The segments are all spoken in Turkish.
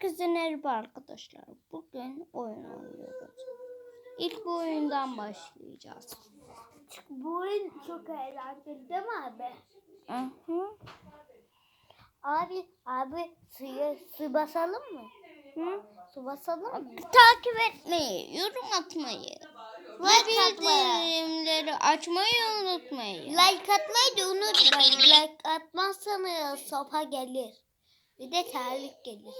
Herkese merhaba arkadaşlar. Bugün oyun oynuyoruz. İlk bu oyundan başlayacağız. Bu oyun çok eğlenceli değil mi abi? Hı hı. Abi, abi suya su basalım mı? Hı? Su basalım mı? Takip etmeyi, yorum atmayı Like bildirimleri açmayı unutmayın. Like atmayı da unutmayın. Like atmazsanız sopa gelir. Bir de terlik gelir.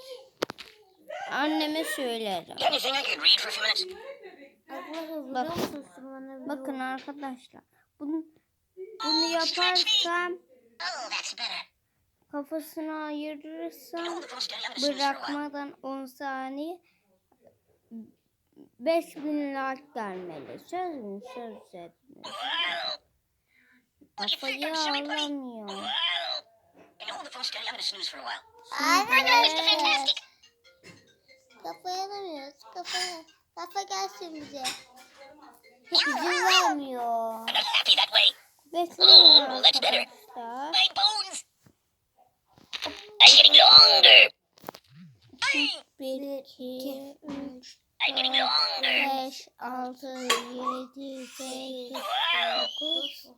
Anneme söylerim. Bak- Bakın arkadaşlar. Bunu, bunu yaparsam Oh, kafasını ayırırsam bırakmadan 10 saniye 5000 like gelmeli. Söz mü? Söz etmiyor. Kafayı alamıyor. Wow. Can you hold the phone steady? I'm gonna snooze for a while. Evet. Kafaya alamıyoruz. Kafaya. Kafa gelsin bize. İzin vermiyor. I'm not happy that way. Bekleyin Oh, that's better. arkadaşlar. My bones. I'm getting longer. Ay, 1, 2, 3, I'm getting longer. 5, 6, 7, 8, Wow.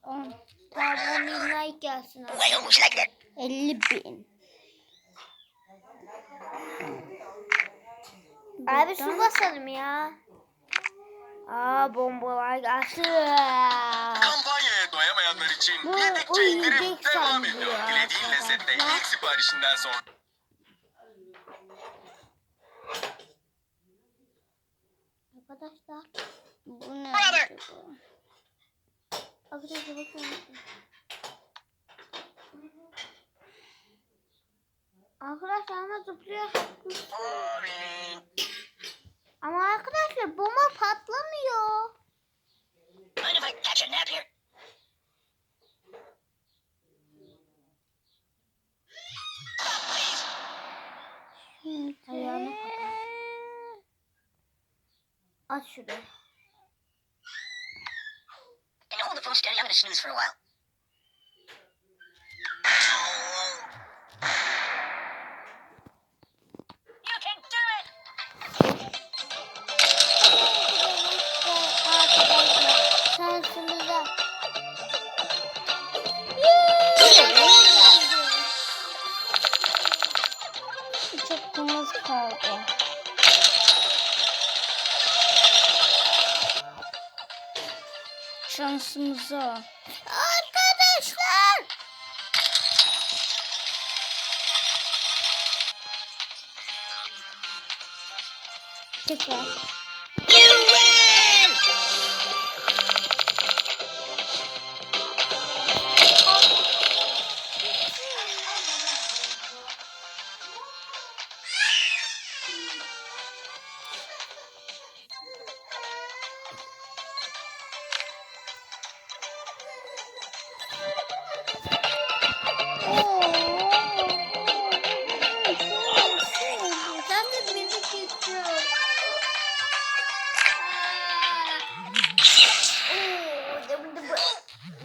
9, 10. Abone like gelsin. Oh, I almost like that. 50 bin. Abi su basalım ya. Aa bombalar gelsin. Kampanyaya doyamayanlar için Bu yedikçe indirim devam ediyor. Dilediğin lezzette ilk siparişinden sonra. Arkadaşlar. Bu ne? Arkadaşlar bakın. Arkadaşlar ama zıplıyor. Ama arkadaşlar bomba patlamıyor. Ayağını Aç şurayı. Can you hold the phone steady? I'm gonna snooze for a while. Çok kımız kaldı. Şansımıza. Arkadaşlar. Tekrar.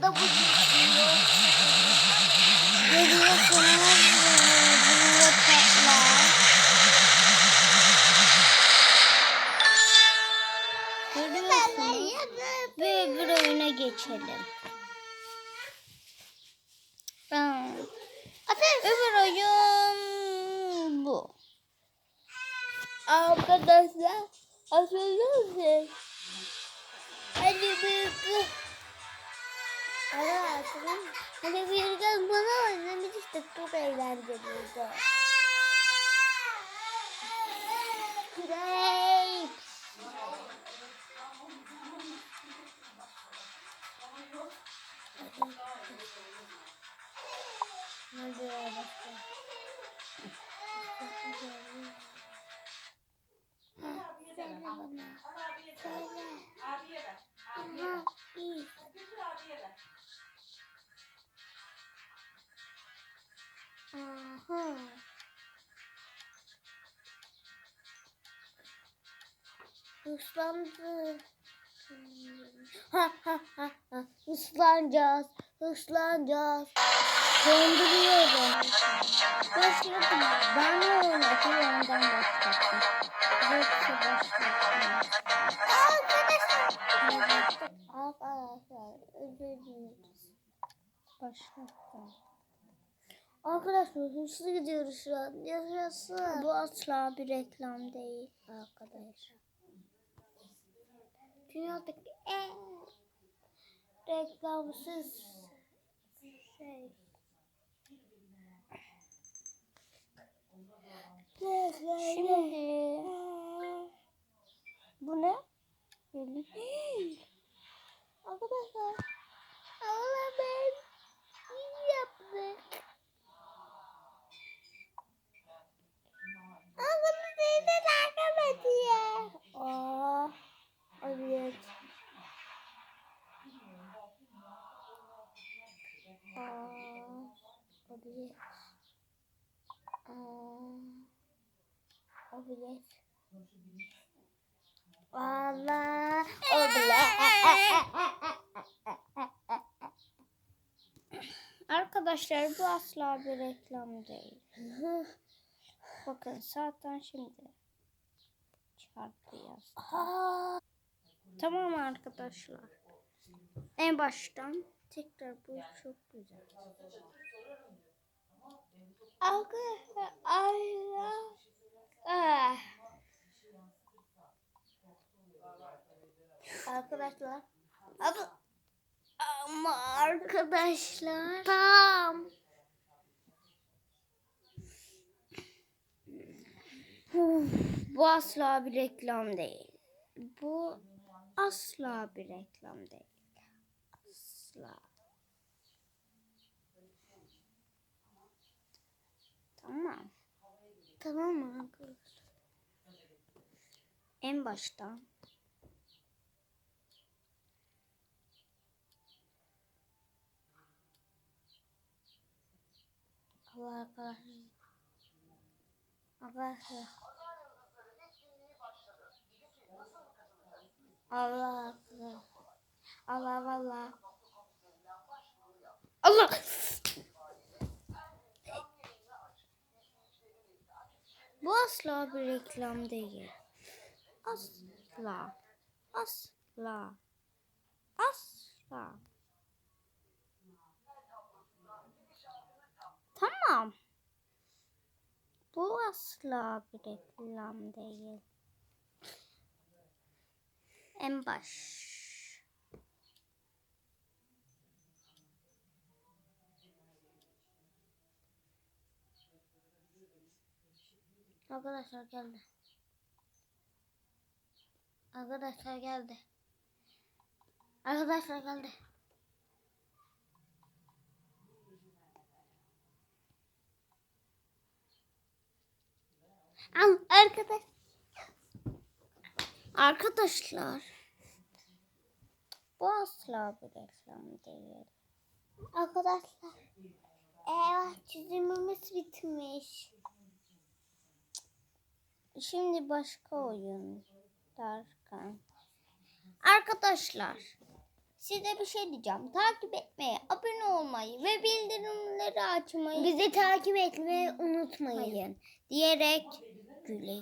Da bu geçiyor. Görüyorsunuz. Buraya patlar. Görüyorsunuz. Ve öbür oyun bu. Arkadaşlar hatırlıyor Hadi bir. Arkadaşlar hadi bir kız bana oynamıştık çok eğlenceliydi. Great. Hadi ya Aha. Islandı. Ha ha ha ha. Islanacağız. Islanacağız. Donduruyorum. Başladım. Ben ne oynatıyor ondan başlattım. Yoksa başlattım. Arkadaşlar. Arkadaşlar özür dileriz. Başlattım. Arkadaşlar hırsız gidiyoruz şu an. Yaşasın. Bu asla bir reklam değil. arkadaşlar. Dünyadaki en reklamsız şey. Şimdi bu ne? Böyle. Arkadaşlar. Allah ben iyi yaptık. Arkadaşlar seni takip ediyor. Aa, evet. Aa, evet. Aa, evet. Allah. Arkadaşlar bu asla bir reklam değil. Bakın zaten şimdi çarpı yazdı. Aa, Tamam arkadaşlar. En baştan tekrar bu çok güzel. Arkadaşlar Allah. Ah. Arkadaşlar. Abi. Ama arkadaşlar. Tamam. Uf, bu asla bir reklam değil. Bu asla bir reklam değil. Asla. Tamam. Tamam mı arkadaşlar? En baştan Allah arkadaşlar. Arkadaşlar. Allah arkadaşlar. Allah valla. Allah Bu asla bir reklam değil. Asla. Asla. Asla. Tamam. Bu asla bir reklam değil. En baş. Arkadaşlar geldi. Arkadaşlar geldi. Arkadaşlar geldi. Al arkadaş. Arkadaşlar. Bu asla bir reklam değil. Arkadaşlar. Evet çizimimiz bitmiş. Şimdi başka oyun derken. Arkadaşlar. Size bir şey diyeceğim. Takip etmeyi, abone olmayı ve bildirimleri açmayı Bizi takip etmeyi unutmayın. unutmayın. Diyerek güle